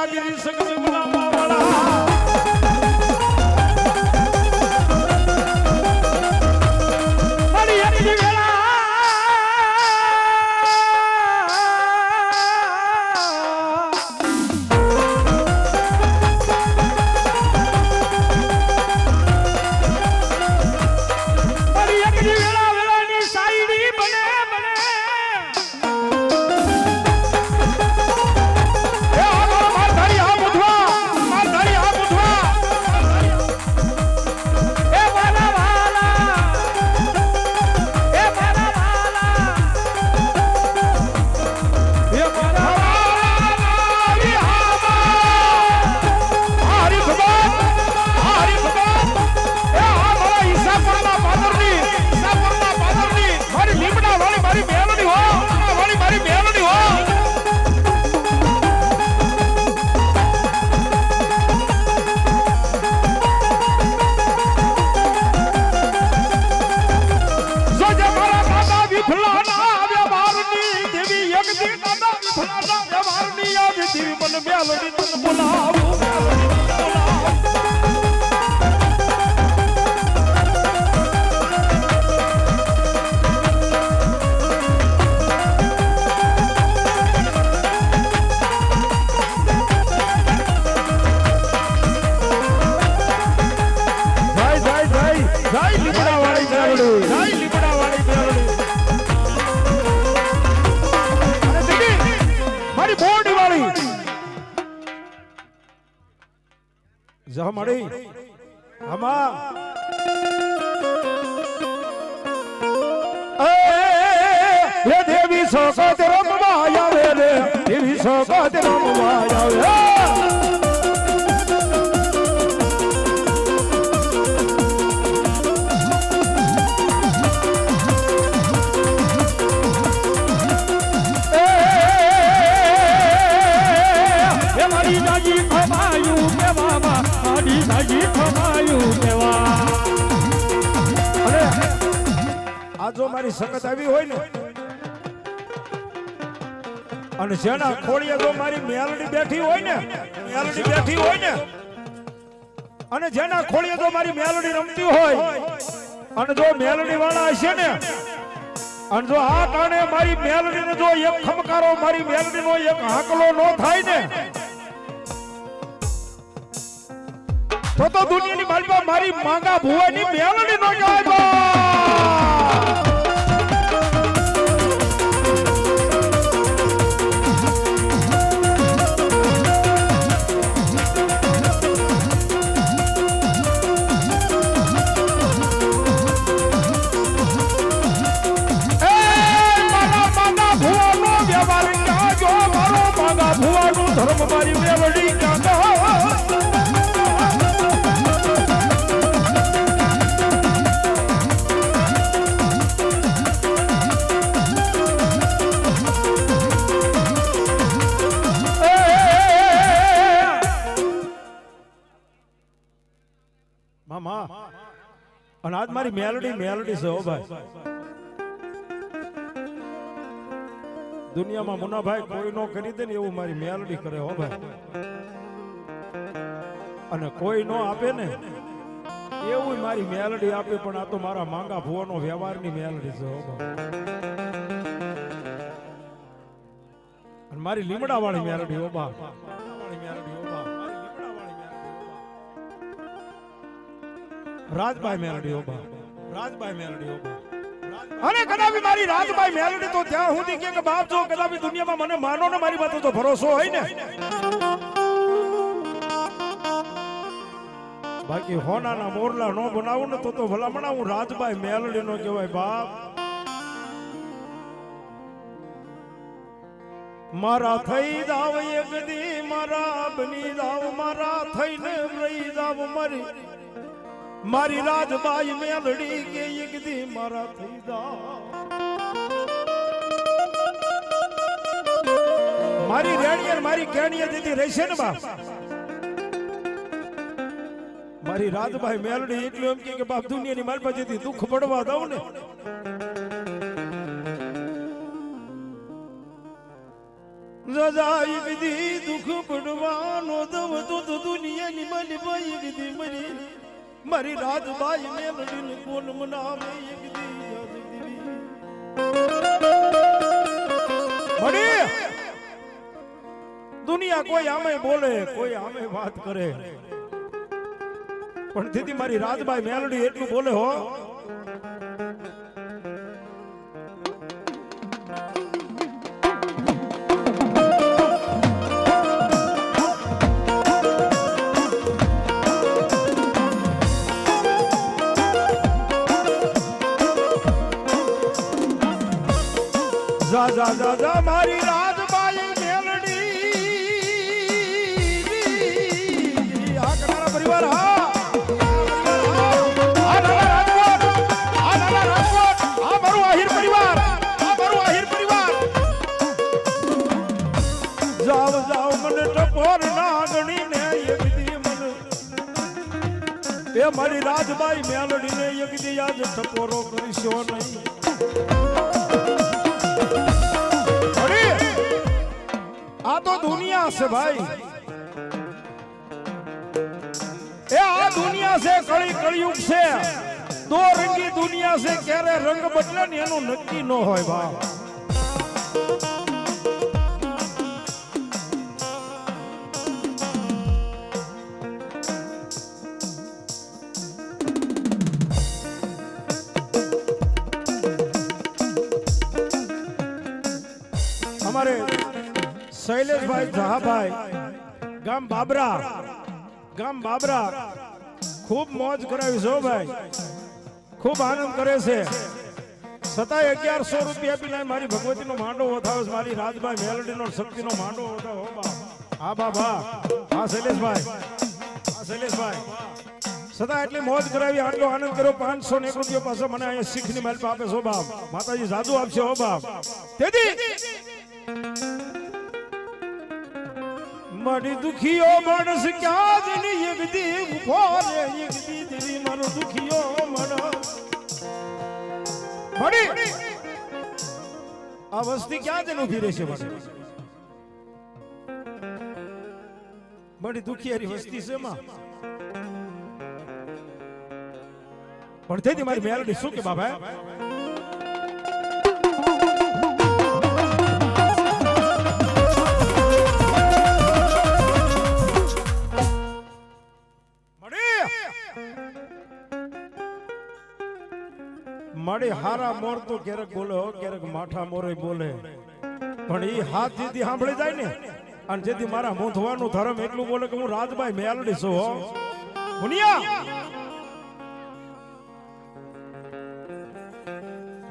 મારી તને મેલડી તને બોલાવું. જય જય જય જા મળી આમાં એ દેવી સોગત રમવા આવે રે દેવી સોગત રમવા આવે મારી સંગત આવી હોય ને, અને જેના ખોળીએ જો મારી મેલડી બેઠી હોય ને, મેલડી બેઠી હોય ને, અને જેના ખોળીએ જો મારી મેલડી રમતી હોય, અને જો મેલડી વાળા હશે ને, અને જો આ કારણે મારી મેલડી જો એક ખમકારો, મારી મેલડી નો એક હાકલો નો થાય ને, તો તો દુનિયાની માલમાં મારી માંગા ભુવાની મેલડી નો કહેવાય અને આજ મારી મેલડી મેલડી છે હો ભાઈ. દુનિયામાં મુનાભાઈ કોઈ નો કરી દે ને એવું મારી મેલડી કરે હો ભાઈ. અને કોઈ નો આપે ને એવું મારી મેલડી આપે પણ આ તો મારા માંગા ભુવાનો વ્યવહારની મેલડી છે હો ભાઈ. મારી લીમડા વાળી મેલડી હો બા. રાજભાઈ મેલડી ઓબા. રાજભાઈ મેલડી ઓબા. અને કદાપી મારી રાજભાઈ મેલડી તો ત્યાં સુધી કે બાપ જો કદાપી દુનિયામાં મને માનો ને મારી વાત તો ભરોસો હોય ને. બાકી હોનાના મોરલા નો બનાવું ને તો તો ભલા હું રાજભાઈ મેલડી નો કહેવાય બાપ. મારા થઈ જાવ એક દી મારા બની જાવ મારા થઈને રહી જાવ મારી. મારી રાજબાઈ મેલડી કે એકદી મારા થઈ મારી રેણીયર મારી કેણીએ દીધી રહેશે ને બાપ? મારી રાજભાઈ મેલડી એટલું એમ કે બાપ, દુનિયાની મારી પાસેથી દુઃખ પડવા દઉં ને. રજાઈ વિધિ દુઃખ પડવાનો તો તો દુનિયાની મારી ભાઈ વિધિ મરી મારી રાજબાઈ ને ને કોણ મનાવે એક દી. દુનિયા કોઈ આમે બોલે, કોઈ આમે વાત કરે. પણ દીદી મારી રાજભાઈ મેલડી એટલું બોલે હો જા જા જા જા મારી રાજબાઈ મેલડી. આ કનારા પરિવાર, હા. આ નાના રાજકોટ. આ નાના રાજકોટ. આ મારું આહિર આ તો દુનિયા છે ભાઈ. એ આ દુનિયા છે, કળી કળિયુગ છે. દો રંગી દુનિયા છે, ક્યારે રંગ બદલે એનું નક્કી ન હોય બાપ શૈલેષભાઈ જહાભાઈ ગામ બાબરા ગામ બાબરા. ખૂબ મોજ કરાવી છો ભાઈ. ખૂબ આનંદ કરે છે. છતાંય અગિયારસો રૂપિયા આપીને મારી ભગવતીનો માંડો વધાવે છે મારી રાજભાઈ મેલડીનો શક્તિનો માંડો વધાવો. હો બાબા હા શૈલેષભાઈ. હા શૈલેષભાઈ. સદા એટલી મોજ કરાવી આટલો આનંદ કર્યો પાંચસો ને એક રૂપિયા પાસે મને અહીંયા શીખની માલ આપે છો બાપ. માતાજી જાદુ આપશે હો બાપ. તેથી મારી દુખીઓ માણસ ક્યાં જની એક દી ઊભો રે, એક દી દેવી મારો દુખીઓ માણસ. મળી આ વસ્તી ક્યાં જઈને ઊભી રહેશે મારી મારી દુખિયારી વસ્તી છે માં પણ તેથી મારી મેલડી શું કે બાબા મળી હારા મોર તો ક્યારેક બોલે ક્યારેક માઠા મોરે બોલે. પણ એ હાથ જેથી સાંભળી જાય ને, અને જેથી મારા મૂંધવાનું ધર્મ એટલું બોલે કે હું રાજભાઈ મેલડી છું હો. ભુનિયા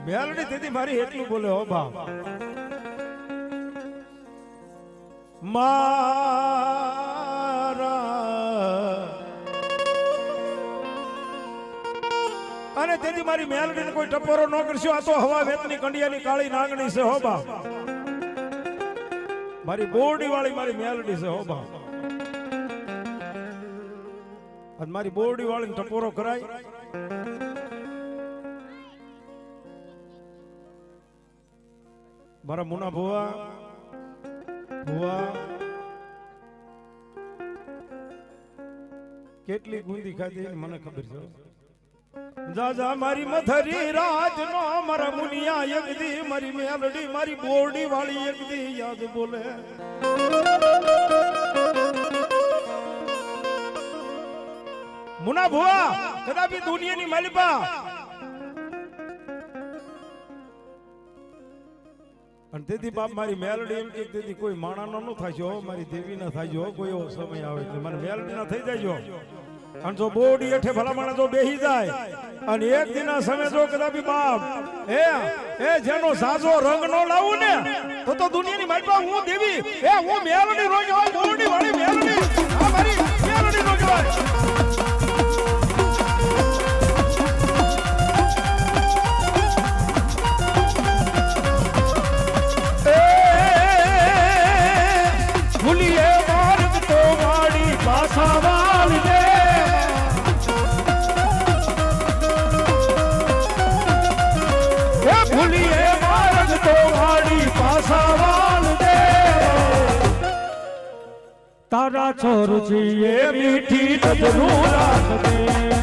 મેલડી તેથી મારી એટલું બોલે હો ભા મારા અને તેથી મારી મેલડીને કોઈ ટપોરો ન કરશો. આ તો હવા વેતની કંડિયાની કાળી નાગણી છે, હો બા મારી બોરડી વાળી મારી મેલડી છે, હો બા અને મારી બોરડી વાળીને ટપોરો કરાય. મારા મુના ભુવા ભુવા, કેટલી ગુંદી ખાધી મને ખબર છે. જાજા મારી મથરી રાજ નો મારા મુનિયા યગદી મારી મેલડી, મારી બોરડી વાળી યગદી યાદ બોલે. મુના ભુવા કદાપી દુનિયાની માલિપા. અને તેથી બાપ, મારી મેલડી એમ કે તેથી કોઈ માણાનો ન હો મારી દેવી ના હો કોઈ એવો સમય આવે એટલે મને મેલડી ના થઈ જાય અને જો બોડી એઠે ભલામણ જો બેહી જાય. અને એક દિના સમય જો કદાપી બાપ, એ એ જેનો સાજો રંગ નો લાવું ને, તો તો દુનિયાની માલપા હું દેવી. એ, હું મેલડી રોજ હોય બોડી વાળી મેલડી તારા છોરું છીએ મીઠી નજરું રાખજે.